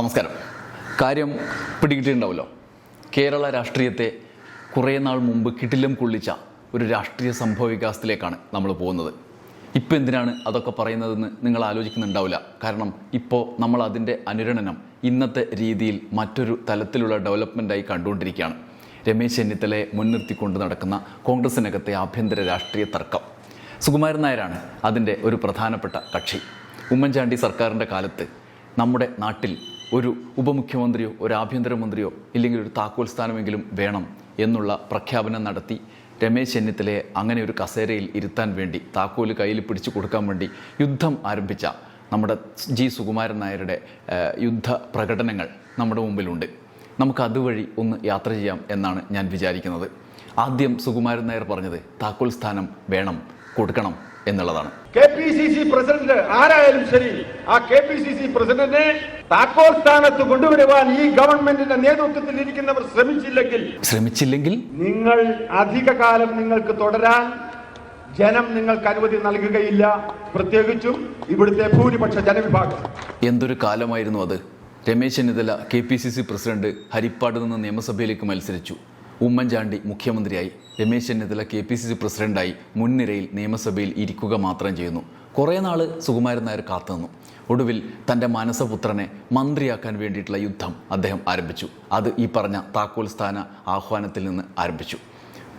നമസ്കാരം. കാര്യം പിടികിട്ടിയിട്ടുണ്ടാവുമല്ലോ. കേരള രാഷ്ട്രീയത്തെ കുറേ നാൾ മുമ്പ് കിടിലം കൊള്ളിച്ച ഒരു രാഷ്ട്രീയ സംഭവ വികാസത്തിലേക്കാണ് നമ്മൾ പോകുന്നത്. ഇപ്പം എന്തിനാണ് അതൊക്കെ പറയുന്നതെന്ന് നിങ്ങൾ ആലോചിക്കുന്നുണ്ടാവില്ല. കാരണം ഇപ്പോൾ നമ്മൾ അതിന്റെ അനുരണനം ഇന്നത്തെ രീതിയിൽ മറ്റൊരു തലത്തിലുള്ള ഡെവലപ്മെന്റായി കണ്ടുകൊണ്ടിരിക്കുകയാണ്. രമേശ് ചെന്നിത്തലയെ മുൻനിർത്തിക്കൊണ്ട് നടക്കുന്ന കോൺഗ്രസിനകത്തെ ആഭ്യന്തര രാഷ്ട്രീയ തർക്കം. സുകുമാരൻ നായരാണ് അതിന്റെ ഒരു പ്രധാനപ്പെട്ട കക്ഷി. ഉമ്മൻചാണ്ടി സർക്കാരിന്റെ കാലത്ത് നമ്മുടെ നാട്ടിൽ ഒരു ഉപമുഖ്യമന്ത്രിയോ ഒരു ആഭ്യന്തരമന്ത്രിയോ ഇല്ലെങ്കിൽ ഒരു താക്കോൽ സ്ഥാനമെങ്കിലും വേണം എന്നുള്ള പ്രഖ്യാപനം നടത്തി രമേശ് ചെന്നിത്തലയെ അങ്ങനെ ഒരു കസേരയിൽ ഇരുത്താൻ വേണ്ടി താക്കോൽ കയ്യിൽ പിടിച്ചു കൊടുക്കാൻ വേണ്ടി യുദ്ധം ആരംഭിച്ച നമ്മുടെ ജി സുകുമാരൻ നായരുടെ യുദ്ധ പ്രകടനങ്ങൾ നമ്മുടെ മുമ്പിലുണ്ട്. നമുക്ക് അതുവഴി ഒന്ന് യാത്ര ചെയ്യാം എന്നാണ് ഞാൻ വിചാരിക്കുന്നത്. ആദ്യം സുകുമാരൻ നായർ പറഞ്ഞത് താക്കോൽ സ്ഥാനം വേണം കൊടുക്കണം. എന്നുള്ളതാണ്. K P C C president ആരായാലും ശരി ആ കെ പി സി സി പ്രസിഡന്റിനെ താക്കോൽ സ്ഥാനത്ത് കൊണ്ടുവരുവാൻ ഈ ഗവൺമെന്റിന്റെ നേതൃത്വത്തിൽ ഇരിക്കുന്നവർ ശ്രമിച്ചില്ലെങ്കിൽ ശ്രമിച്ചില്ലെങ്കിൽ നിങ്ങൾ അധികകാലം നിങ്ങൾക്ക് തുടരാൻ ജനം നിങ്ങൾക്ക് അനുമതി നൽകുകയില്ല. പ്രത്യേകിച്ചും ഇവിടുത്തെ ഭൂരിപക്ഷ ജനവിഭാഗം. എന്തൊരു കാലമായിരുന്നു അത്. Ramesh Chennithala K P C C president Harippad നിന്ന് നിയമസഭയിലേക്ക് മത്സരിച്ചു. ഉമ്മൻചാണ്ടി മുഖ്യമന്ത്രിയായി Ramesh Chennithala K P C C പ്രസിഡന്റായി മുൻനിരയിൽ നിയമസഭയിൽ ഇരിക്കുക മാത്രം ചെയ്യുന്നു. കുറേ നാൾ സുകുമാരൻ നായർ കാത്തുനിന്നു ഒടുവിൽ തന്റെ മാനസപുത്രനെ മന്ത്രിയാക്കാൻ വേണ്ടിയിട്ടുള്ള യുദ്ധം അദ്ദേഹം ആരംഭിച്ചു. അത് ഈ പറഞ്ഞ താക്കോൽ സ്ഥാന ആഹ്വാനത്തിൽ നിന്ന് ആരംഭിച്ചു.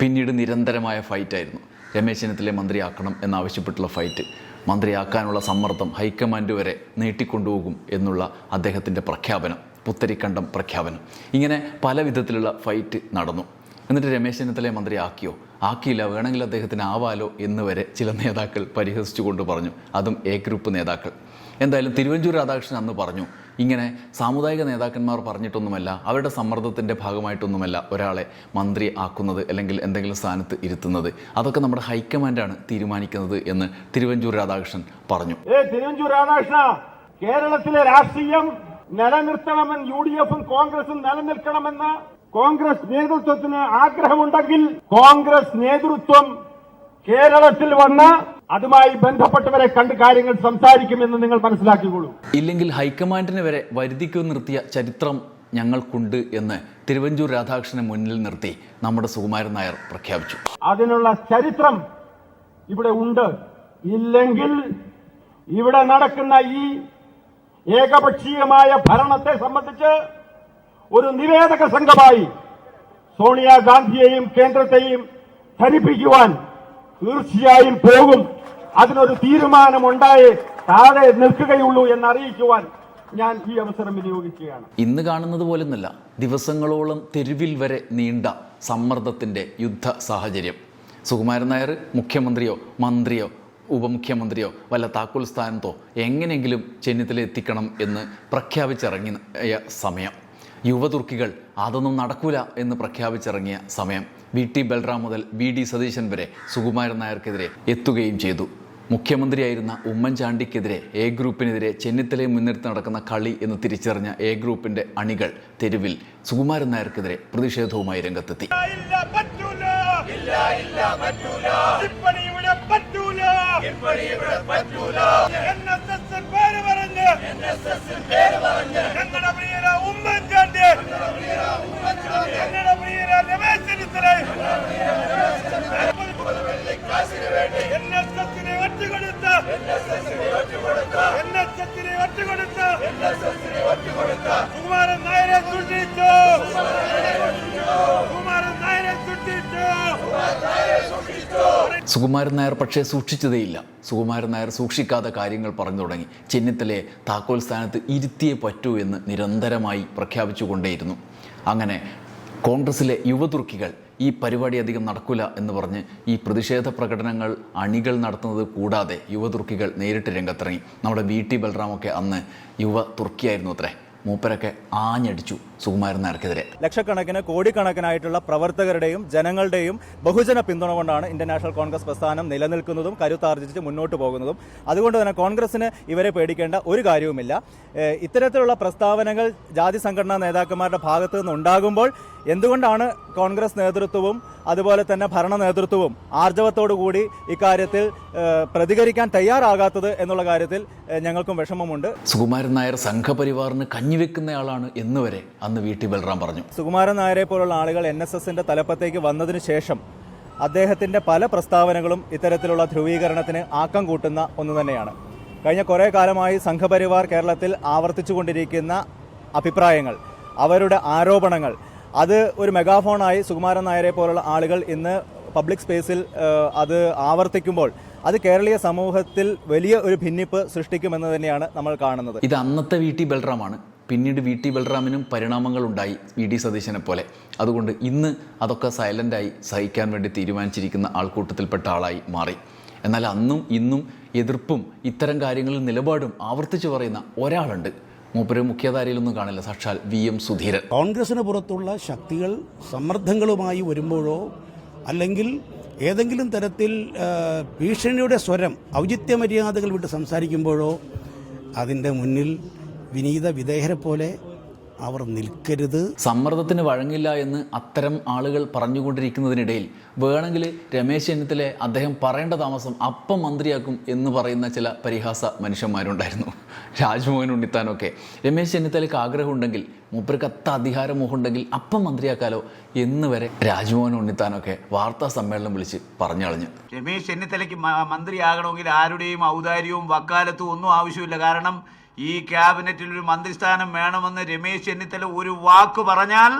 പിന്നീട് നിരന്തരമായ ഫൈറ്റായിരുന്നു രമേശ് ചെന്നിത്തലയെ മന്ത്രിയാക്കണം എന്നാവശ്യപ്പെട്ടുള്ള ഫൈറ്റ് മന്ത്രിയാക്കാനുള്ള സമ്മർദ്ദം ഹൈക്കമാൻഡ് വരെ നീട്ടിക്കൊണ്ടുപോകും എന്നുള്ള അദ്ദേഹത്തിന്റെ പ്രഖ്യാപനം. പുത്തരിക്കണ്ടം പ്രഖ്യാപനം. ഇങ്ങനെ പല വിധത്തിലുള്ള ഫൈറ്റ് നടന്നു. എന്നിട്ട് രമേശ് മന്ത്രി ആക്കിയോ? ആക്കിയില്ല. വേണമെങ്കിൽ അദ്ദേഹത്തിന് ആവാലോ എന്ന് വരെ ചില നേതാക്കൾ പരിഹസിച്ചുകൊണ്ട് പറഞ്ഞു. അതും എ ഗ്രൂപ്പ് നേതാക്കൾ. എന്തായാലും തിരുവഞ്ചൂർ രാധാകൃഷ്ണൻ അന്ന് പറഞ്ഞു ഇങ്ങനെ സാമുദായിക നേതാക്കന്മാർ പറഞ്ഞിട്ടൊന്നുമല്ല അവരുടെ സമ്മർദ്ദത്തിന്റെ ഭാഗമായിട്ടൊന്നുമല്ല ഒരാളെ മന്ത്രി ആക്കുന്നത് അല്ലെങ്കിൽ എന്തെങ്കിലും സ്ഥാനത്ത് ഇരുത്തുന്നത്. അതൊക്കെ നമ്മുടെ ഹൈക്കമാൻഡാണ് തീരുമാനിക്കുന്നത് എന്ന് തിരുവഞ്ചൂർ രാധാകൃഷ്ണൻ പറഞ്ഞു. തിരുവഞ്ചൂർ രാധാകൃഷ്ണ കേരളത്തിലെ രാഷ്ട്രീയം നിലനിർത്തണമെന്ന് യു ഡി എഫും കോൺഗ്രസും നിലനിൽക്കണമെന്ന് കോൺഗ്രസ് നേതൃത്വത്തിന് ആഗ്രഹമുണ്ടെങ്കിൽ കോൺഗ്രസ് നേതൃത്വം കേരളത്തിൽ വന്ന് അതുമായി ബന്ധപ്പെട്ടവരെ കണ്ട് കാര്യങ്ങൾ സംസാരിക്കുമെന്ന് നിങ്ങൾ മനസ്സിലാക്കിക്കോളൂ. ഇല്ലെങ്കിൽ ഹൈക്കമാൻഡിനെ വരെ വരുതിക്കു നിർത്തിയ ചരിത്രം ഞങ്ങൾക്കുണ്ട് എന്ന് തിരുവഞ്ചൂർ രാധാകൃഷ്ണനെ മുന്നിൽ നിർത്തി നമ്മുടെ സുകുമാരൻ നായർ പ്രഖ്യാപിച്ചു. അതിനുള്ള ചരിത്രം ഇവിടെ ഉണ്ട്. ഇല്ലെങ്കിൽ ഇവിടെ നടക്കുന്ന ഈ ഏകപക്ഷീയമായ ഭരണത്തെ സംബന്ധിച്ച് ഒരു നിവേദക സംഘമായി സോണിയാഗാന്ധിയെയും കേന്ദ്രത്തെയും ധരിപ്പിക്കുവാൻ തീർച്ചയായും പോകും. അതിനൊരു തീരുമാനമുണ്ടായേ താഴെ നിൽക്കുകയുള്ളൂ എന്നറിയിക്കുവാൻ ഞാൻ ഈ അവസരം വിനിയോഗിക്കുകയാണ്. ഇന്ന് കാണുന്നത് പോലെന്നല്ല ദിവസങ്ങളോളം തെരുവിൽ വരെ നീണ്ട സമ്മർദ്ദത്തിന്റെ യുദ്ധ സാഹചര്യം. സുകുമാരൻ നായർ മുഖ്യമന്ത്രിയോ മന്ത്രിയോ ഉപമുഖ്യമന്ത്രിയോ വല്ല താക്കോൽ സ്ഥാനത്തോ എങ്ങനെയെങ്കിലും ചെന്നിത്തല എത്തിക്കണം എന്ന് പ്രഖ്യാപിച്ചിറങ്ങിയ സമയം. യുവതുർക്കികൾ അതൊന്നും നടക്കൂല എന്ന് പ്രഖ്യാപിച്ചിറങ്ങിയ സമയം. വി ടി ബൽറാം മുതൽ വി ഡി സതീശൻ വരെ സുകുമാരൻ നായർക്കെതിരെ എത്തുകയും ചെയ്തു. മുഖ്യമന്ത്രിയായിരുന്ന ഉമ്മൻചാണ്ടിക്കെതിരെ എ ഗ്രൂപ്പിനെതിരെ ചെന്നിത്തലയെ മുൻനിർത്തി നടക്കുന്ന കളി എന്ന് തിരിച്ചറിഞ്ഞ എ ഗ്രൂപ്പിന്റെ അണികൾ തെരുവിൽ സുകുമാരൻ നായർക്കെതിരെ പ്രതിഷേധവുമായി രംഗത്തെത്തി. ഇല്ല പറ്റൂല ഇല്ല ഇല്ല പറ്റൂല ഇപ്പണി ഇവിടെ പറ്റൂല ഇപ്പണി ഇവിടെ പറ്റൂല എൻഎസ്എസ് പേര് പറഞ്ഞ് എൻഎസ്എസ് പേര് പറഞ്ഞ് ഞങ്ങളുടെ പ്രിയര ഉമ്മൻചാണ്ടി ഞങ്ങളുടെ പ്രിയര രമേശ് ചെന്നിത്തല എൻഎസ്എസിനെ ഒറ്റുകൊടുത്ത എൻഎസ്എസിനെ ഒറ്റുകൊടുത്ത സുകുമാരൻ നായരെ സൂക്ഷിച്ചു സുകുമാരൻ നായർ പക്ഷേ സൂക്ഷിച്ചതേയില്ല. സുകുമാരൻ നായർ സൂക്ഷിക്കാത്ത കാര്യങ്ങൾ പറഞ്ഞു തുടങ്ങി. ചെന്നിത്തലയെ താക്കോൽ സ്ഥാനത്ത് ഇരുത്തിയേ പറ്റൂ എന്ന് നിരന്തരമായി പ്രഖ്യാപിച്ചുകൊണ്ടേയിരുന്നു. അങ്ങനെ കോൺഗ്രസിലെ യുവതുർക്കികൾ ഈ പരിപാടി അധികം നടക്കില്ല എന്ന് പറഞ്ഞ് ഈ പ്രതിഷേധ പ്രകടനങ്ങൾ അണികൾ നടത്തുന്നത് കൂടാതെ യുവതുർക്കികൾ നേരിട്ട് രംഗത്തിറങ്ങി. നമ്മുടെ വി ടി ബൽറാമൊക്കെ അന്ന് യുവ തുർക്കിയായിരുന്നു അത്രേ. മൂപ്പരൊക്കെ ആഞ്ഞടിച്ചു. സുകുമാരൻ നായർക്കെതിരെ ലക്ഷക്കണക്കിന് കോടിക്കണക്കിനായിട്ടുള്ള പ്രവർത്തകരുടെയും ജനങ്ങളുടെയും ബഹുജന പിന്തുണ കൊണ്ടാണ് ഇന്ത്യൻ നാഷണൽ കോൺഗ്രസ് പ്രസ്ഥാനം നിലനിൽക്കുന്നതും കരുത്താർജിച്ച് മുന്നോട്ട് പോകുന്നതും. അതുകൊണ്ട് തന്നെ കോൺഗ്രസിന് ഇവരെ പേടിക്കേണ്ട ഒരു കാര്യവുമില്ല. ഇത്തരത്തിലുള്ള പ്രസ്താവനകൾ ജാതി സംഘടനാ നേതാക്കന്മാരുടെ ഭാഗത്തു നിന്നുണ്ടാകുമ്പോൾ എന്തുകൊണ്ടാണ് കോൺഗ്രസ് നേതൃത്വവും അതുപോലെ തന്നെ ഭരണ നേതൃത്വവും ആർജവത്തോടുകൂടി ഇക്കാര്യത്തിൽ പ്രതികരിക്കാൻ തയ്യാറാകാത്തത് എന്നുള്ള കാര്യത്തിൽ ഞങ്ങൾക്കും വിഷമമുണ്ട്. സുകുമാരൻ നായർ സംഘപരിവാറിന് കഞ്ഞിവെക്കുന്നയാളാണ് എന്ന് വരെ അന്ന് വി ടി ബൽറാം പറഞ്ഞു. സുകുമാരൻ നായരെ പോലുള്ള ആളുകൾ എൻ എസ് എസിന്റെ തലപ്പത്തേക്ക് വന്നതിന് ശേഷം അദ്ദേഹത്തിന്റെ പല പ്രസ്താവനകളും ഇത്തരത്തിലുള്ള ധ്രുവീകരണത്തിന് ആക്കം കൂട്ടുന്ന ഒന്ന് തന്നെയാണ്. കഴിഞ്ഞ കുറേ കാലമായി സംഘപരിവാർ കേരളത്തിൽ ആവർത്തിച്ചുകൊണ്ടിരിക്കുന്ന അഭിപ്രായങ്ങൾ അവരുടെ ആരോപണങ്ങൾ അത് ഒരു മെഗാഫോണായി സുകുമാരൻ നായരെ പോലുള്ള ആളുകൾ ഇന്ന് പബ്ലിക് സ്പേസിൽ അത് ആവർത്തിക്കുമ്പോൾ അത് കേരളീയ സമൂഹത്തിൽ വലിയ ഒരു ഭിന്നിപ്പ് സൃഷ്ടിക്കുമെന്ന് തന്നെയാണ് നമ്മൾ കാണുന്നത്. ഇത് അന്നത്തെ വി ടി ബൽറാമാണ്. പിന്നീട് വി ടി ബൽറാമിനും പരിണാമങ്ങളുണ്ടായി വി ഡി സതീശനെ പോലെ. അതുകൊണ്ട് ഇന്ന് അതൊക്കെ സൈലന്റായി സഹിക്കാൻ വേണ്ടി തീരുമാനിച്ചിരിക്കുന്ന ആൾക്കൂട്ടത്തിൽപ്പെട്ട ആളായി മാറി. എന്നാൽ അന്നും ഇന്നും എതിർപ്പും ഇത്തരം കാര്യങ്ങളിൽ നിലപാടും ആവർത്തിച്ചു പറയുന്ന ഒരാളുണ്ട്. മൂപ്പര് മുഖ്യധാരയിലൊന്നും കാണില്ല. സാക്ഷാൽ വി എം സുധീരൻ. കോൺഗ്രസിന് പുറത്തുള്ള ശക്തികൾ സമ്മർദ്ദങ്ങളുമായി വരുമ്പോഴോ അല്ലെങ്കിൽ ഏതെങ്കിലും തരത്തിൽ ഭീഷണിയുടെ സ്വരം ഔചിത്യ മര്യാദകൾ വിട്ട് സംസാരിക്കുമ്പോഴോ അതിന്റെ മുന്നിൽ വിനീത വിദേഹരെ പോലെ അവർ നിൽക്കരുത്. സമ്മർദ്ദത്തിന് വഴങ്ങില്ല എന്ന് അത്തരം ആളുകൾ പറഞ്ഞുകൊണ്ടിരിക്കുന്നതിനിടയിൽ വേണമെങ്കിൽ രമേശ് ചെന്നിത്തല അദ്ദേഹം പറയേണ്ട താമസം അപ്പം മന്ത്രിയാക്കും എന്ന് പറയുന്ന ചില പരിഹാസ മനുഷ്യന്മാരുണ്ടായിരുന്നു. രാജ്മോഹൻ ഉണ്ണിത്താനൊക്കെ. രമേശ് ചെന്നിത്തലയ്ക്ക് ആഗ്രഹമുണ്ടെങ്കിൽ മൂപ്പർക്ക് അത്ത അധികാരമോഹമുണ്ടെങ്കിൽ അപ്പം മന്ത്രിയാക്കാലോ എന്ന് വരെ രാജ്മോഹൻ ഉണ്ണിത്താനൊക്കെ വാർത്താ സമ്മേളനം വിളിച്ച് പറഞ്ഞളഞ്ഞു. രമേശ് ചെന്നിത്തലയ്ക്ക് മന്ത്രിയാകണമെങ്കിൽ ആരുടെയും ഔദാര്യവും വക്കാലത്തും ഒന്നും ആവശ്യമില്ല. കാരണം ഈ ക്യാബിനറ്റിൽ ഒരു മന്ത്രിസ്ഥാനം വേണമെന്ന് രമേശ് ചെന്നിത്തല ഒരു വാക്ക് പറഞ്ഞാൽ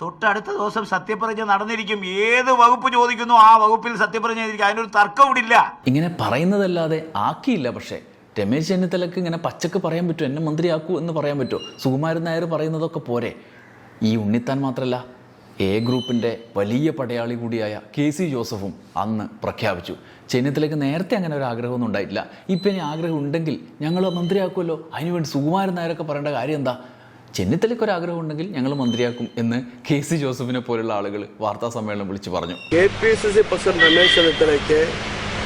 തൊട്ടടുത്ത ദിവസം സത്യപ്രതിജ്ഞ നടന്നിരിക്കും. ഏത് വകുപ്പ് ചോദിക്കുന്നു ആ വകുപ്പിൽ സത്യപ്രതിജ്ഞ അതിനൊരു ഇവിടില്ല ഇങ്ങനെ പറയുന്നതല്ലാതെ ആക്കിയില്ല പക്ഷേ രമേശ് ചെന്നിത്തലക്ക് ഇങ്ങനെ പച്ചക്ക് പറയാൻ പറ്റുമോ എന്നെ മന്ത്രിയാക്കൂ എന്ന് പറയാൻ പറ്റുമോ സുകുമാരൻ നായർ പറയുന്നതൊക്കെ പോരെ. ഈ ഉണ്ണിത്താൻ മാത്രമല്ല എ ഗ്രൂപ്പിന്റെ വലിയ പടയാളി കൂടിയായ കെ സി ജോസഫും അന്ന് പ്രഖ്യാപിച്ചു. ചെന്നിത്തലയ്ക്ക് നേരത്തെ അങ്ങനെ ഒരു ആഗ്രഹമൊന്നും ഉണ്ടായിട്ടില്ല. ഇപ്പം ഇനി ആഗ്രഹം ഉണ്ടെങ്കിൽ ഞങ്ങൾ മന്ത്രിയാക്കുമല്ലോ. അതിനുവേണ്ടി സുകുമാരൻ നായരൊക്കെ പറയേണ്ട കാര്യം എന്താ? ചെന്നിത്തലയ്ക്ക് ഒരു ആഗ്രഹം ഉണ്ടെങ്കിൽ ഞങ്ങൾ മന്ത്രിയാക്കും എന്ന് കെ സി ജോസഫിനെ പോലുള്ള ആളുകൾ വാർത്താ സമ്മേളനം വിളിച്ചു പറഞ്ഞു. K P C C president Ramesh ചെന്നിത്തലയ്ക്ക്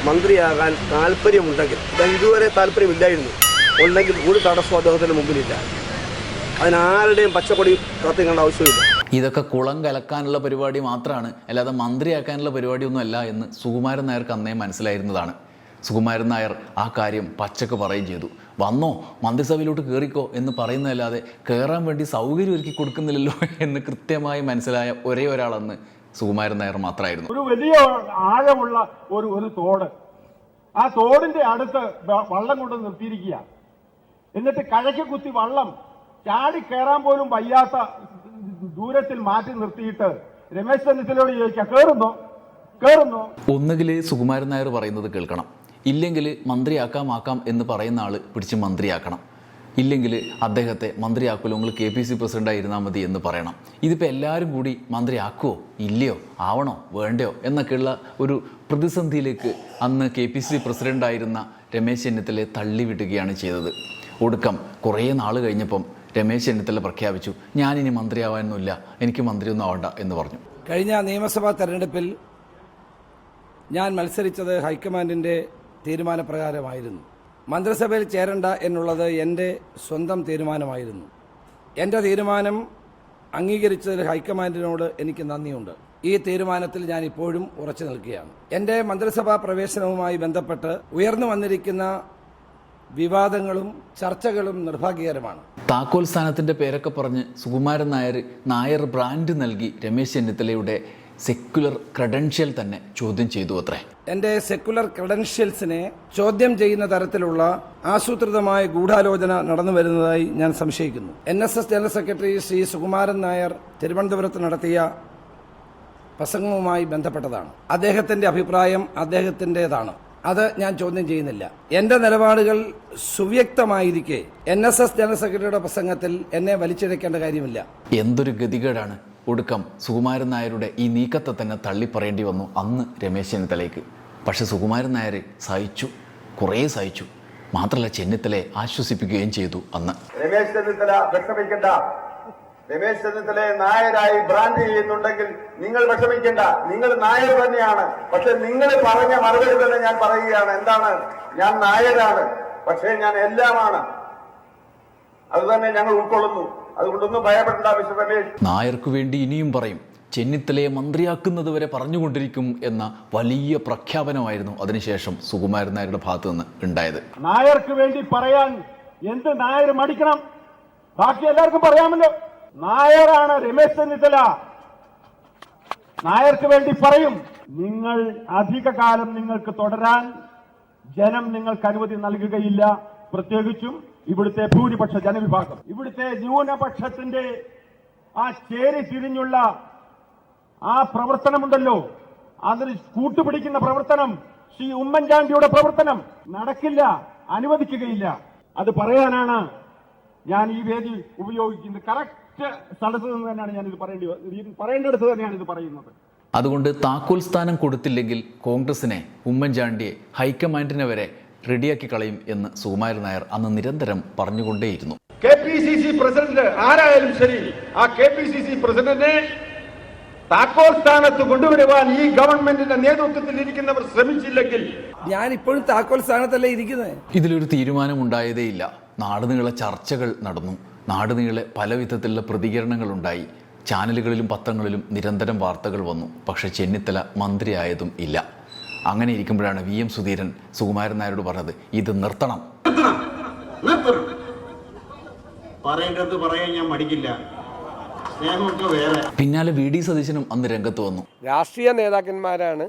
മന്ത്രിയാകാൻ താല്പര്യമുണ്ടെങ്കിൽ ഇതുവരെ താല്പര്യമില്ലായിരുന്നു. ഉണ്ടെങ്കിൽ ഒരു തടസ്സം അദ്ദേഹത്തിന് മുമ്പിലില്ല. അതിനാരുടെയും പച്ചക്കൊടി കത്തിക്കേണ്ട ആവശ്യമില്ല ഇതൊക്കെ കുളം കലക്കാനുള്ള പരിപാടി മാത്രമാണ് അല്ലാതെ മന്ത്രിയാക്കാനുള്ള പരിപാടിയൊന്നുമല്ല എന്ന് സുകുമാരൻ നായർക്ക് അന്നേ മനസ്സിലായിരുന്നതാണ്. സുകുമാരൻ നായർ ആ കാര്യം പച്ചക്ക് പറയുകയും ചെയ്തു. വന്നോ മന്ത്രിസഭയിലോട്ട് കയറിക്കോ എന്ന് പറയുന്നതല്ലാതെ കയറാൻ വേണ്ടി സൗകര്യം ഒരുക്കി കൊടുക്കുന്നില്ലല്ലോ എന്ന് കൃത്യമായി മനസ്സിലായ ഒരേ ഒരാളെന്ന് സുകുമാരൻ നായർ മാത്രമായിരുന്നു ഒരു വലിയ ആഴമുള്ള ഒരു ഒരു തോട്. ആ തോടിന്റെ അടുത്ത് വള്ളം കൊണ്ട് നിർത്തിയിരിക്കുക എന്നിട്ട് കഴക്കി കുത്തി വള്ളം. ചാടി കയറാൻ പോലും വയ്യാത്ത ദൂരത്തിൽ മാറ്റി നിർത്തിയിട്ട് രമേശ് ചെന്നിത്തലയോട് ചോദിക്കുക കേറുന്നോ? കേറുന്നോ? ഒന്നുകിൽ സുകുമാരൻ നായർ പറയുന്നത് കേൾക്കണം. ഇല്ലെങ്കിൽ മന്ത്രിയാക്കാം ആക്കാം എന്ന് പറയുന്ന ആൾ പിടിച്ച് മന്ത്രിയാക്കണം. ഇല്ലെങ്കിൽ അദ്ദേഹത്തെ മന്ത്രിയാക്കുമല്ലോ നിങ്ങൾ കെ പി സി പ്രസിഡന്റായി ഇരുന്നാൽ മതി എന്ന് പറയണം. ഇതിപ്പോൾ എല്ലാവരും കൂടി മന്ത്രിയാക്കുമോ ഇല്ലയോ? ആവണോ? വേണ്ടയോ? എന്നൊക്കെയുള്ള ഒരു പ്രതിസന്ധിയിലേക്ക് അന്ന് കെ പി സി പ്രസിഡന്റായിരുന്ന രമേശ് ചെന്നിത്തലയെ തള്ളിവിടുകയാണ് ചെയ്തത്. ഒടുക്കം കുറേ നാൾ കഴിഞ്ഞപ്പം രമേശ് ചെന്നിത്തല പ്രഖ്യാപിച്ചു ഞാനിനി മന്ത്രിയാവാനൊന്നുമില്ല എനിക്ക് മന്ത്രിയൊന്നും ആവണ്ട എന്ന് പറഞ്ഞു. കഴിഞ്ഞ നിയമസഭാ തെരഞ്ഞെടുപ്പിൽ ഞാൻ മത്സരിച്ചത് ഹൈക്കമാൻഡിന്റെ തീരുമാനപ്രകാരമായിരുന്നു. മന്ത്രിസഭയിൽ ചേരണ്ട എന്നുള്ളത് എന്റെ സ്വന്തം തീരുമാനമായിരുന്നു. എന്റെ തീരുമാനം അംഗീകരിച്ചതിൽ ഹൈക്കമാൻഡിനോട് എനിക്ക് നന്ദിയുണ്ട്. ഈ തീരുമാനത്തിൽ ഞാൻ ഇപ്പോഴും ഉറച്ചു നിൽക്കുകയാണ്. എന്റെ മന്ത്രിസഭാ പ്രവേശനവുമായി ബന്ധപ്പെട്ട് ഉയർന്നു വന്നിരിക്കുന്ന വിവാദങ്ങളും ചർച്ചകളും നിർഭാഗ്യകരമാണ്. താക്കോൽ സ്ഥാനത്തിന്റെ പേരൊക്കെ പറഞ്ഞ് സുകുമാരൻ നായർ നായർ ബ്രാൻഡ് നൽകി രമേശ് ചെന്നിത്തലയുടെ സെക്യുലർ ക്രെഡൻഷ്യൽ തന്നെ ചോദ്യം ചെയ്തു അത്രേ. എന്റെ സെക്യുലർ ക്രെഡൻഷ്യൽസിനെ ചോദ്യം ചെയ്യുന്ന തരത്തിലുള്ള ആസൂത്രിതമായ ഗൂഢാലോചന നടന്നു വരുന്നതായി ഞാൻ സംശയിക്കുന്നു. N S S general secretary Shri Sukumaran Nair തിരുവനന്തപുരത്ത് നടത്തിയ പ്രസംഗവുമായി ബന്ധപ്പെട്ടതാണ്. അദ്ദേഹത്തിന്റെ അഭിപ്രായം അദ്ദേഹത്തിന്റെതാണ്. അത് ഞാൻ ചോദ്യം ചെയ്യുന്നില്ല. എന്റെ നിലപാടുകൾ സുവ്യക്തമായിരിക്കെ എൻ എസ് എസ് ജനറൽ സെക്രട്ടറിയുടെ പ്രസംഗത്തിൽ എന്നെ വലിച്ചിഴക്കേണ്ട കാര്യമില്ല. എന്തൊരു ഗതികേടാണ് ഒടുക്കം സുകുമാരൻ നായരുടെ ഈ നീക്കത്തെ തന്നെ തള്ളിപ്പറയേണ്ടി വന്നു അന്ന് രമേശ് ചെന്നിത്തലയ്ക്ക്. പക്ഷെ സുകുമാരൻ നായർ സഹിച്ചു കുറേ സഹിച്ചു. മാത്രമല്ല ചെന്നിത്തലയെ ആശ്വസിപ്പിക്കുകയും ചെയ്തു അന്ന്. രമേശ് ചെന്നിത്തല വിഷമിക്കണ്ട. രമേശ് ചെന്നിത്തലയെ നായരായി ബ്രാൻഡ് ചെയ്യുന്നുണ്ടെങ്കിൽ നിങ്ങൾ വിഷമിക്കേണ്ട. നിങ്ങൾ നായർ തന്നെയാണ്. പക്ഷെ നിങ്ങൾ പറഞ്ഞ മറുപടി തന്നെ ഞാൻ പറയുകയാണ്. എന്താണ്? ഞാൻ നായരാണ്. പക്ഷേ ഞാൻ എല്ലാമാണ്. അത് തന്നെ ഞങ്ങൾ ഉൾക്കൊള്ളുന്നു. അതുകൊണ്ടൊന്നും ഭയപ്പെടേണ്ട മിസ്റ്റർ രമേശ്. നായർക്ക് വേണ്ടി ഇനിയും പറയും. ചെന്നിത്തലയെ മന്ത്രിയാക്കുന്നത് വരെ പറഞ്ഞുകൊണ്ടിരിക്കും എന്ന വലിയ പ്രഖ്യാപനമായിരുന്നു അതിനുശേഷം സുകുമാരൻ നായരുടെ ഭാഗത്തു നിന്ന് ഉണ്ടായത്. നായർക്ക് വേണ്ടി പറയാൻ എന്ത് നായർ മടിക്കണം? ബാക്കി എല്ലാവർക്കും പറയാമല്ലോ. നായരാണ് രമേശ് ചെന്നിത്തല. നായർക്ക് വേണ്ടി പറയും നിങ്ങൾ അധിക കാലം നിങ്ങൾക്ക് തുടരാൻ ജനം നിങ്ങൾക്ക് അനുമതി നൽകുകയില്ല. പ്രത്യേകിച്ചും ഇവിടുത്തെ ഭൂരിപക്ഷ ജനവിഭാഗം. ഇവിടുത്തെ ന്യൂനപക്ഷത്തിന്റെ ആ ചേരി തിരിഞ്ഞുള്ള ആ പ്രവർത്തനമുണ്ടല്ലോ. അതിന് കൂട്ടുപിടിക്കുന്ന പ്രവർത്തനം ശ്രീ ഉമ്മൻചാണ്ടിയുടെ പ്രവർത്തനം നടക്കില്ല അനുവദിക്കുകയില്ല. അത് പറയാനാണ് ഞാൻ ഈ വേദി ഉപയോഗിക്കുന്നത്. കറക്റ്റ് സ്ഥലത്ത് നിന്ന് തന്നെയാണ് ഞാൻ ഇത് പറയേണ്ടി പറയേണ്ടടുത്ത് തന്നെയാണ് ഇത് പറയുന്നത്. അതുകൊണ്ട് താക്കോൽ സ്ഥാനം കൊടുത്തില്ലെങ്കിൽ കോൺഗ്രസിനെ ഉമ്മൻചാണ്ടിയെ ഹൈക്കമാൻഡിനെ വരെ റെഡിയാക്കി കളയും എന്ന് സുകുമാരൻ നായർ അന്ന് നിരന്തരം പറഞ്ഞുകൊണ്ടേയിരുന്നു. K P C C president ആരായാലും ശരി ആ കെ പി സി സി പ്രസിഡന്റിനെ താക്കോൽ സ്ഥാനത്ത് കൊണ്ടുവരുവാൻ ഈ ഗവൺമെന്റിന്റെ നേതൃത്വത്തിൽ ഇരിക്കുന്നവർ ശ്രമിച്ചില്ലെങ്കിൽ ഞാൻ ഇപ്പോഴും താക്കോൽ സ്ഥാനത്തല്ലേ ഇരിക്കുന്നത് ഇതിലൊരു തീരുമാനം ഉണ്ടായതേയില്ല നാടിനുള്ള ചർച്ചകൾ നടന്നു. നാടുനീളെ പല വിധത്തിലുള്ള പ്രതികരണങ്ങളുണ്ടായി. ചാനലുകളിലും പത്രങ്ങളിലും നിരന്തരം വാർത്തകൾ വന്നു. പക്ഷെ ചെന്നിത്തല മന്ത്രിയായതും ഇല്ല. അങ്ങനെ ഇരിക്കുമ്പോഴാണ് വി എം സുധീരൻ സുകുമാരൻ നായരോട് പറഞ്ഞത് ഇത് നിർത്തണം. പറയേണ്ടത് പറയാൻ ഞാൻ മടിക്കില്ല. പിന്നാലെ വി ഡി സതീശനും അന്ന് രംഗത്ത് വന്നു. രാഷ്ട്രീയ നേതാക്കന്മാരാണ്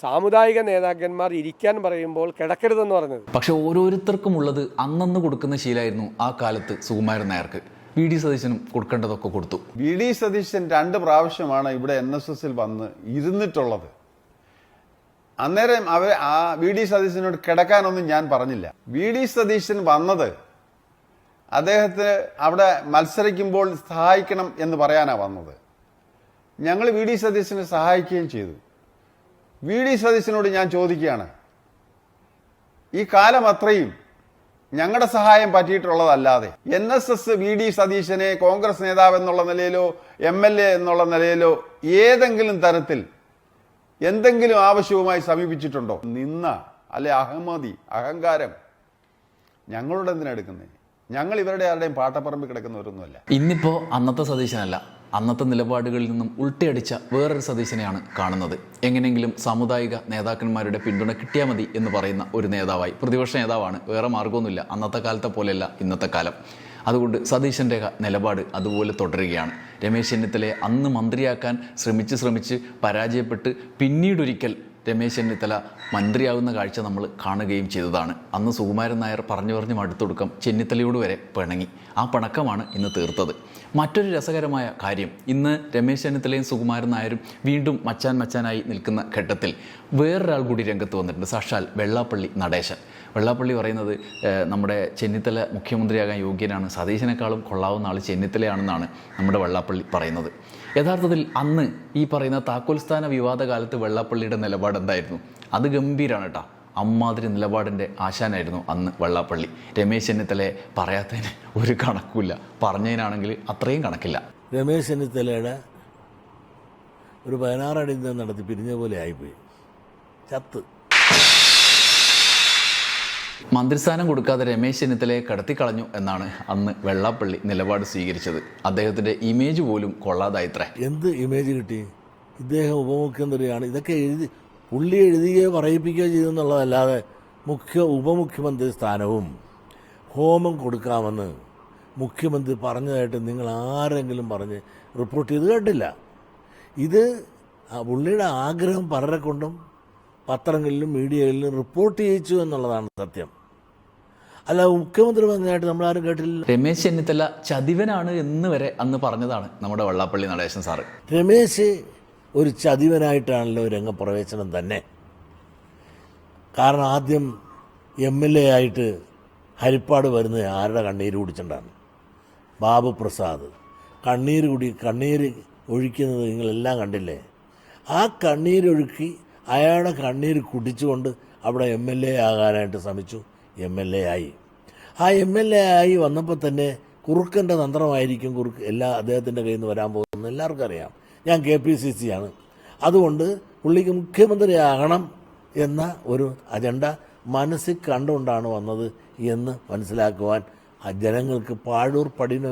സാമുദായിക നേതാക്കന്മാർ ഇരിക്കാൻ പറയുമ്പോൾ കിടക്കരുതെന്ന് പറഞ്ഞത്. പക്ഷെ ഓരോരുത്തർക്കും ഉള്ളത് അന്നന്ന് കൊടുക്കുന്ന ശീലായിരുന്നു ആ കാലത്ത് സുകുമാരൻ നായർക്ക്. വി ഡി സതീശനും കൊടുക്കേണ്ടതൊക്കെ കൊടുത്തു. വി ഡി സതീശൻ രണ്ട് പ്രാവശ്യമാണ് ഇവിടെ എൻ എസ് എസിൽ വന്ന് ഇരുന്നിട്ടുള്ളത്. അന്നേരം അവർ ആ വി ഡി സതീശനോട് കിടക്കാനൊന്നും ഞാൻ പറഞ്ഞില്ല. വി ഡി സതീശൻ വന്നത് അദ്ദേഹത്തിന് അവിടെ മത്സരിക്കുമ്പോൾ സഹായിക്കണം എന്ന് പറയാനാണ് വന്നത്. ഞങ്ങൾ വി ഡി സതീശനെ സഹായിക്കുകയും ചെയ്തു. വി ഡി സതീശനോട് ഞാൻ ചോദിക്കുകയാണ്. ഈ കാലം അത്രയും ഞങ്ങളുടെ സഹായം പറ്റിയിട്ടുള്ളതല്ലാതെ N S S V D സതീശനെ കോൺഗ്രസ് നേതാവ് എന്നുള്ള നിലയിലോ എം എൽ എ എന്നുള്ള നിലയിലോ ഏതെങ്കിലും തരത്തിൽ എന്തെങ്കിലും ആവശ്യവുമായി സമീപിച്ചിട്ടുണ്ടോ? നിന്ന അല്ലെ അഹമ്മതി അഹങ്കാരം ഞങ്ങളുടെ എന്തിനെടുക്കുന്നേ ഞങ്ങൾ ഇവരുടെ ആരുടെയും പാട്ടപ്പറമ്പിൽ കിടക്കുന്നവരൊന്നുമല്ല. ഇന്നിപ്പോ അന്നത്തെ സതീശനല്ല. അന്നത്തെ നിലപാടുകളിൽ നിന്നും ഉൾട്ടിയടിച്ച വേറൊരു സതീശനെയാണ് കാണുന്നത്. എങ്ങനെയെങ്കിലും സാമുദായിക നേതാക്കന്മാരുടെ പിന്തുണ കിട്ടിയാൽ മതി എന്ന് പറയുന്ന ഒരു നേതാവായി. പ്രതിപക്ഷ നേതാവാണ്. വേറെ മാർഗമൊന്നുമില്ല അന്നത്തെ കാലത്തെ പോലെയല്ല ഇന്നത്തെ കാലം. അതുകൊണ്ട് സതീശന്റെ നിലപാട് അതുപോലെ തുടരുകയാണ്. രമേശ് ചെന്നിത്തലയെ അന്ന് മന്ത്രിയാക്കാൻ ശ്രമിച്ച് ശ്രമിച്ച് പരാജയപ്പെട്ട് പിന്നീടൊരിക്കൽ രമേശ് ചെന്നിത്തല മന്ത്രിയാകുന്ന കാഴ്ച നമ്മൾ കാണുകയും ചെയ്തതാണ്. അന്ന് സുകുമാരൻ നായർ പറഞ്ഞു പറഞ്ഞു മടുത്തൊടുക്കം ചെന്നിത്തലയോട് വരെ പിണങ്ങി. ആ പിണക്കമാണ് ഇന്ന് തീർത്തത്. മറ്റൊരു രസകരമായ കാര്യം. ഇന്ന് രമേശ് ചെന്നിത്തലയും സുകുമാരൻ നായരും വീണ്ടും മച്ചാൻ മച്ചാനായി നിൽക്കുന്ന ഘട്ടത്തിൽ വേറൊരാൾ കൂടി രംഗത്ത് വന്നിട്ടുണ്ട്. സാക്ഷാൽ വെള്ളാപ്പള്ളി നടേശൻ. വെള്ളാപ്പള്ളി പറയുന്നത് നമ്മുടെ ചെന്നിത്തല മുഖ്യമന്ത്രിയാകാൻ യോഗ്യനാണ്. സതീശനേക്കാളും കൊള്ളാവുന്ന ആൾ ചെന്നിത്തലയാണെന്നാണ് നമ്മുടെ വെള്ളാപ്പള്ളി പറയുന്നത്. യഥാർത്ഥത്തിൽ അന്ന് ഈ പറയുന്ന താക്കോൽസ്ഥാന വിവാദ കാലത്ത് വെള്ളാപ്പള്ളിയുടെ നിലപാട് എന്തായിരുന്നു അത് ഗംഭീരാണ് കേട്ടോ. അമ്മാതിരി നിലപാടിന്റെ ആശാനായിരുന്നു അന്ന് വെള്ളാപ്പള്ളി. രമേശ് ചെന്നിത്തലയെ പറയാത്തതിന് ഒരു കണക്കുമില്ല. പറഞ്ഞതിനാണെങ്കിൽ അത്രയും കണക്കില്ല. രമേശ് ചെന്നിത്തലയുടെ ഒരു പതിനാറടി നടത്തി പിരിഞ്ഞ പോലെ ആയിപ്പോയി. ചത്ത്. മന്ത്രിസ്ഥാനം കൊടുക്കാതെ രമേശ് ചെന്നിത്തലയെ കടത്തിക്കളഞ്ഞു എന്നാണ് അന്ന് വെള്ളാപ്പള്ളി നിലപാട് സ്വീകരിച്ചത്. അദ്ദേഹത്തിന്റെ ഇമേജ് പോലും കൊള്ളാതായിത്ര. എന്ത് ഇമേജ് കിട്ടി? ഇദ്ദേഹം ഉപമുഖ്യമന്ത്രിയാണ്. ഇതൊക്കെ എഴുതി പുള്ളി എഴുതുകയോ പറയിപ്പിക്കുകയോ ചെയ്തെന്നുള്ളതല്ലാതെ മുഖ്യ ഉപമുഖ്യമന്ത്രി സ്ഥാനവും ഹോമം കൊടുക്കാമെന്ന് മുഖ്യമന്ത്രി പറഞ്ഞതായിട്ട് നിങ്ങൾ ആരെങ്കിലും പറഞ്ഞ് റിപ്പോർട്ട് ചെയ്ത് കേട്ടില്ല. ഇത് ഉള്ളിയുടെ പുള്ളിയുടെ ആഗ്രഹം പലരെ കൊണ്ടും പത്രങ്ങളിലും മീഡിയകളിലും റിപ്പോർട്ട് ചെയ്യിച്ചു എന്നുള്ളതാണ് സത്യം. അല്ല മുഖ്യമന്ത്രി പറഞ്ഞതായിട്ട് നമ്മൾ ആരും കേട്ടില്ല. രമേശ് ചെന്നിത്തല ചതിവനാണ് എന്ന് വരെ അന്ന് പറഞ്ഞതാണ് നമ്മുടെ വള്ളാപ്പള്ളി നടേശൻ സാറ്. രമേശ് ഒരു ചതിവനായിട്ടാണല്ലോ രംഗപ്രവേശനം തന്നെ. കാരണം ആദ്യം എം എൽ എ ആയിട്ട് ഹരിപ്പാട് വരുന്നത് ആരുടെ കണ്ണീര് കുടിച്ചിട്ടാണ്? ബാബു പ്രസാദ്. കണ്ണീർ കുടി കണ്ണീര് ഒഴിക്കുന്നത് നിങ്ങളെല്ലാം കണ്ടില്ലേ? ആ കണ്ണീരൊഴുക്കി അയാളുടെ കണ്ണീര് കുടിച്ചുകൊണ്ട് അവിടെ എം എൽ എ ആകാനായിട്ട് ശ്രമിച്ചു. എം എൽ എ ആയി. ആ എം എൽ എ ആയി വന്നപ്പോൾ തന്നെ കുറുക്കന്റെ തന്ത്രമായിരിക്കും കുറുക്ക് എല്ലാ അദ്ദേഹത്തിന്റെ കയ്യിൽ നിന്ന് വരാൻ പോകുന്നത്. എല്ലാവർക്കും അറിയാം. ഞാൻ കെ പി സി സി ആണ്. അതുകൊണ്ട് പുള്ളിക്ക് മുഖ്യമന്ത്രിയാകണം എന്ന ഒരു അജണ്ട മനസ്സിൽ കണ്ടുകൊണ്ടാണ് വന്നത് എന്ന് മനസ്സിലാക്കുവാൻ ജനങ്ങൾക്ക് പാഴൂർ പടിന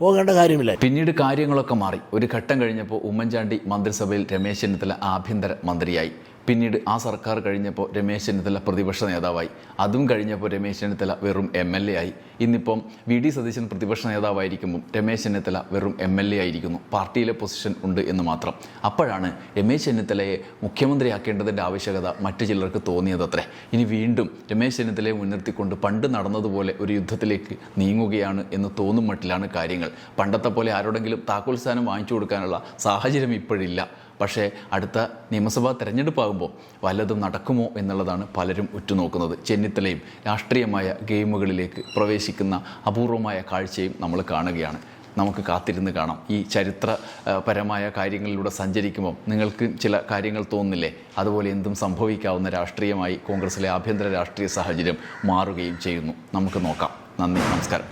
പോകേണ്ട കാര്യമില്ല. പിന്നീട് കാര്യങ്ങളൊക്കെ മാറി. ഒരു ഘട്ടം കഴിഞ്ഞപ്പോൾ ഉമ്മൻചാണ്ടി മന്ത്രിസഭയിൽ രമേശ് ചെന്നിത്തല ആഭ്യന്തര മന്ത്രിയായി. പിന്നീട് ആ സർക്കാർ കഴിഞ്ഞപ്പോൾ രമേശ് ചെന്നിത്തല പ്രതിപക്ഷ നേതാവായി. അതും കഴിഞ്ഞപ്പോൾ രമേശ് ചെന്നിത്തല വെറും എം എൽ എ ആയി. ഇന്നിപ്പം വി ഡി സതീശൻ പ്രതിപക്ഷ നേതാവായിരിക്കുമ്പോൾ രമേശ് ചെന്നിത്തല വെറും എം എൽ എ ആയിരിക്കുന്നു. പാർട്ടിയിലെ പൊസിഷൻ ഉണ്ട് എന്ന് മാത്രം. അപ്പോഴാണ് രമേശ് ചെന്നിത്തലയെ മുഖ്യമന്ത്രിയാക്കേണ്ടതിന്റെ ആവശ്യകത മറ്റു ചിലർക്ക് തോന്നിയതത്രേ. ഇനി വീണ്ടും രമേശ് ചെന്നിത്തലയെ മുൻനിർത്തിക്കൊണ്ട് പണ്ട് നടന്നതുപോലെ ഒരു യുദ്ധത്തിലേക്ക് നീങ്ങുകയാണ് എന്ന് തോന്നും മട്ടിലാണ് കാര്യങ്ങൾ. പണ്ടത്തെ പോലെ ആരോടെങ്കിലും താക്കോൽ സ്ഥാനം വാങ്ങിച്ചു കൊടുക്കാനുള്ള സാഹചര്യം ഇപ്പോഴില്ല. പക്ഷേ അടുത്ത നിയമസഭാ തെരഞ്ഞെടുപ്പാകുമ്പോൾ വല്ലതും നടക്കുമോ എന്നുള്ളതാണ് പലരും ഉറ്റുനോക്കുന്നത്. ചെന്നിത്തലയും രാഷ്ട്രീയമായ ഗെയിമുകളിലേക്ക് പ്രവേശിക്കുന്ന അപൂർവമായ കാഴ്ചയും നമ്മൾ കാണുകയാണ്. നമുക്ക് കാത്തിരുന്ന് കാണാം. ഈ ചരിത്രപരമായ കാര്യങ്ങളിലൂടെ സഞ്ചരിക്കുമ്പോൾ നിങ്ങൾക്ക് ചില കാര്യങ്ങൾ തോന്നില്ലേ? അതുപോലെ എന്തും സംഭവിക്കാവുന്ന രാഷ്ട്രീയമായി കോൺഗ്രസിലെ ആഭ്യന്തര രാഷ്ട്രീയ സാഹചര്യം മാറുകയും ചെയ്യുന്നു. നമുക്ക് നോക്കാം. നന്ദി നമസ്കാരം.